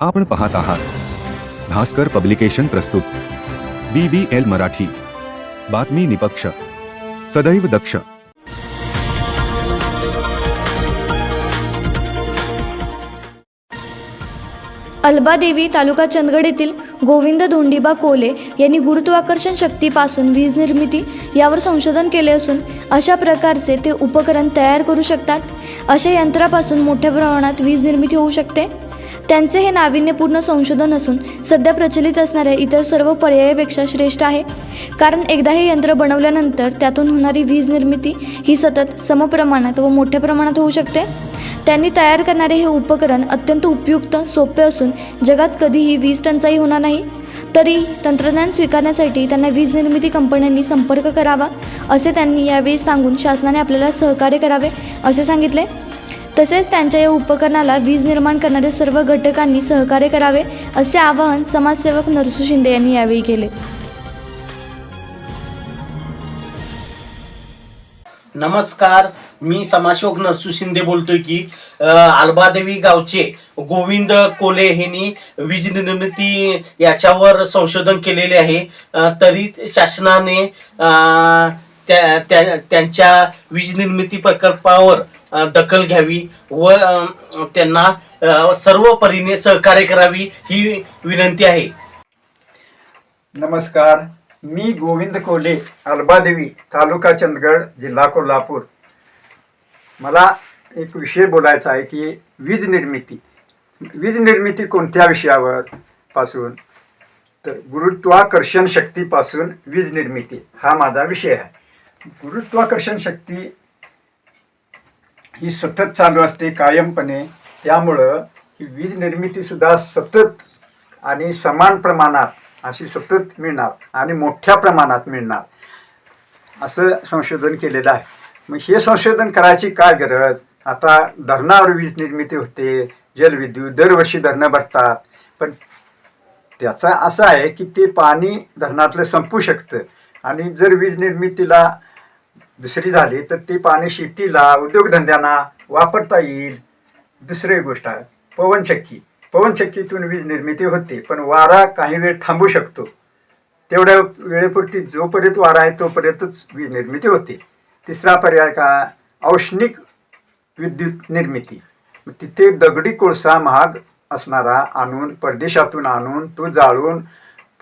आपण पाहत आहात. भास्कर पब्लिकेशन प्रस्तुत. B B L Marathi. बातमी निपक्ष. सदैव दक्ष. अल्बादेवी तालुका चंदगड येथील गोविंद धोंडीबा कोले यांनी गुरुत्वाकर्षण शक्तीपासून वीज निर्मिती यावर संशोधन केले असून अशा प्रकारचे ते उपकरण तयार करू शकतात. अशा यंत्रापासून मोठ्या प्रमाणात वीज निर्मिती होऊ शकते. त्यांचे हे नाविन्यपूर्ण संशोधन असून सध्या प्रचलित असणाऱ्या इतर सर्व पर्यायापेक्षा श्रेष्ठ आहे. कारण एकदा हे यंत्र बनवल्यानंतर त्यातून होणारी वीज निर्मिती ही सतत समप्रमाणात व मोठ्या प्रमाणात होऊ शकते. त्यांनी तयार करणारे हे उपकरण अत्यंत उपयुक्त सोपे असून जगात कधीही वीज टंचाई होणार नाही. तरी तंत्रज्ञान स्वीकारण्यासाठी त्यांना वीज निर्मिती कंपन्यांनी संपर्क करावा असे त्यांनी यावेळी सांगून शासनाने आपल्याला सहकार्य करावे असे सांगितले. तसेच त्यांच्या या उपकरणाला वीज निर्माण करणाऱ्या सर्व घटकांनी सहकार्य करावे असे आवाहन समाजसेवक नरसू शिंदे यांनी यावेळी केले. नमस्कार मी समाजसेवक नरसू शिंदे बोलतोय की आल्बादेवी गावचे गोविंद कोले यांनी वीज निर्मिती याच्यावर संशोधन केलेले आहे. तरी शासनाने त्या त्या- त्यांच्या वीज निर्मिती प्रकल्पावर दखल घ्यावी व त्यांना सर्व परीने सहकार्य करावी ही विनंती आहे. नमस्कार. मी गोविंद कोले अल्बादेवी तालुका चंदगड जिल्हा कोल्हापूर. मला एक विषय बोलायचा आहे की वीज निर्मिती. वीज निर्मिती कोणत्या विषयावर पासून? तर गुरुत्वाकर्षण शक्तीपासून वीज निर्मिती हा माझा विषय आहे. गुरुत्वाकर्षण शक्ती ही सतत चालू असते कायमपणे. त्यामुळं वीज निर्मितीसुद्धा सतत आणि समान प्रमाणात अशी सतत मिळणार आणि मोठ्या प्रमाणात मिळणार. असं संशोधन केलेलं आहे. मग हे संशोधन करायची काय गरज? आता धरणावर वीज निर्मिती होते जलविद्युत दरवर्षी धरणं भरतात. पण त्याचा असं आहे की ते पाणी धरणातलं संपू शकतं आणि जर वीज निर्मितीला दुसरी झाली तर ती पाणी शेतीला उद्योगधंद्यांना वापरता येईल. दुसरी गोष्ट आहे पवनचक्की पवनचक्कीतून वीज निर्मिती होते पण वारा काही वेळ थांबू शकतो. तेवढ्या वेळेपुरती जोपर्यंत वारा आहे तोपर्यंतच वीज निर्मिती होते. तिसरा पर्याय का? औष्णिक विद्युत निर्मिती. तिथे दगडी कोळसा महाग असणारा आणून परदेशातून आणून तो जाळून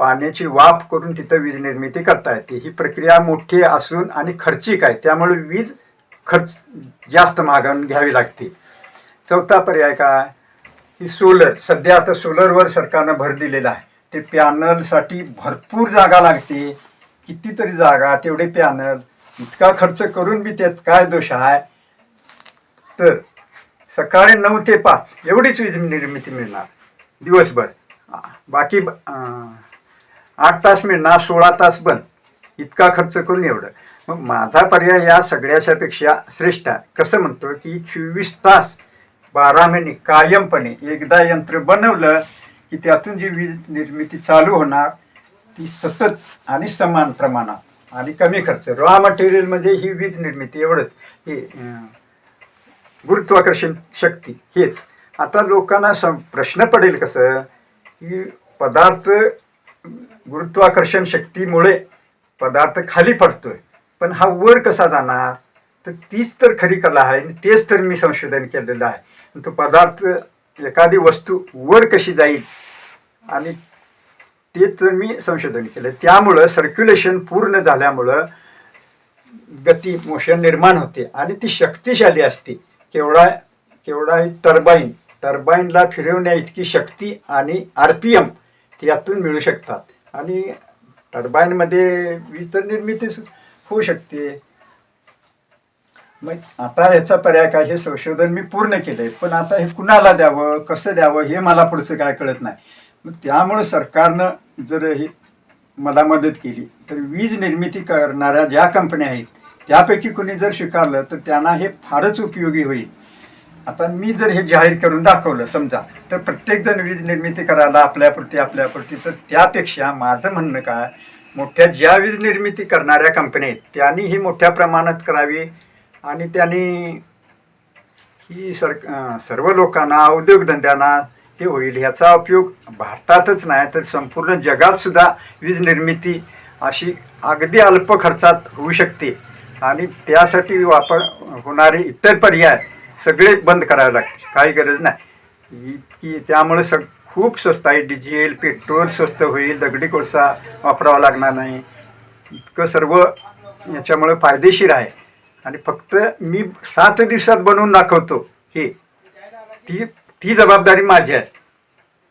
पाण्याची वाफ करून तिथं वीज निर्मिती करता येते ही प्रक्रिया मोठी असून आणि खर्चिक आहे. त्यामुळे वीज खर्च जास्त महागावून घ्यावी लागते. चौथा पर्याय काय? ही सोलर सध्या आता सोलरवर सरकारनं भर दिलेला आहे. ते पॅनलसाठी भरपूर जागा लागते. कितीतरी जागा तेवढे पॅनल. इतका खर्च करून बी त्यात काय दोष आहे? तर सकाळी नऊ ते पाच एवढीच वीज निर्मिती मिळणार. दिवसभर. बाकी अं, आठ तास मिळणार सोळा तास बंद. इतका खर्च करून एवढं. मग माझा पर्याय या सगळ्याच्यापेक्षा श्रेष्ठ आहे. कसं म्हणतो की चोवीस तास बारा महिने कायमपणे एकदा यंत्र बनवलं की त्यातून जी वीज निर्मिती चालू होणार ती सतत आणि समान प्रमाणात आणि कमी खर्च. रॉ मटेरियलमध्ये म्हणजे ही वीज निर्मिती एवढंच. हे गुरुत्वाकर्षण शक्ती हेच. आता लोकांना सम प्रश्न पडेल कसं की पदार्थ गुरुत्वाकर्षण शक्तीमुळे पदार्थ खाली पडतोय. पण हा वर कसा जाणार? तर तीच तर खरी कला आहे आणि तेच तर मी संशोधन केलेलं आहे. तो पदार्थ एखादी वस्तू वर कशी जाईल? आणि ते तर मी संशोधन केलं. त्यामुळं सर्क्युलेशन पूर्ण झाल्यामुळं गती मोशन निर्माण होते आणि ती शक्तिशाली असते. केवढा केवढा टर्बाईन टर्बाईनला फिरवण्या इतकी शक्ती आणि आर पी एम यातून मिळू शकतात. आणि टर्बाईनमध्ये वीज तर निर्मिती होऊ शकते. मग आता याचा पर्याय काय? हे संशोधन मी पूर्ण केलंय. पण आता हे कुणाला द्यावं? कसं द्यावं? हे मला पुढचं काय कळत नाही. मग त्यामुळं सरकारनं जर हे मला मदत केली तर वीज निर्मिती करणाऱ्या ज्या कंपन्या आहेत त्यापैकी कुणी जर स्वीकारलं तर त्यांना हे फारच उपयोगी होईल. आता मी जर हे जाहीर करून दाखवलं समजा तर प्रत्येकजण वीज निर्मिती करायला आपल्यापुरती आपल्यापुरती तर त्यापेक्षा माझं म्हणणं काय मोठ्या ज्या वीज निर्मिती करणाऱ्या कंपन्या आहेत त्यांनी ही मोठ्या प्रमाणात करावी आणि त्यांनी ही सर सर्व लोकांना उद्योगधंद्यांना हे होईल ह्याचा उपयोग भारतातच नाही तर संपूर्ण जगातसुद्धा वीज निर्मिती अशी अगदी अल्प खर्चात होऊ शकते. आणि त्यासाठी वापर होणारे इतर पर्याय सगळे बंद करावे लागते काही गरज नाही. इतकी त्यामुळे सग खूप स्वस्त आहे. डिझेल पेट्रोल स्वस्त होईल. दगडी कोळसा वापरावा लागणार नाही. इतकं सर्व याच्यामुळे फायदेशीर आहे. आणि फक्त मी सात दिवसात बनवून दाखवतो हे. ती ती जबाबदारी माझी आहे.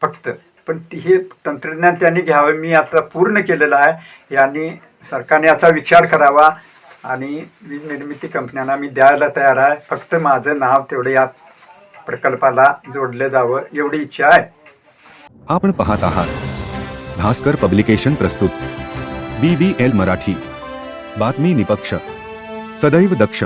फक्त. पण ती हे तंत्रज्ञान त्यांनी घ्यावं. मी आता पूर्ण केलेलं आहे. यांनी सरकारने याचा विचार करावा. आणि वीज निर्मिती कंपन्यांना मी द्यायला तयार आहे. फक्त माझं नाव तेवढं या प्रकल्पाला जोडलं जावं एवढी इच्छा आहे. आपण पाहत आहात. भास्कर पब्लिकेशन प्रस्तुत. B B L Marathi. बातमी निपक्ष. सदैव दक्ष.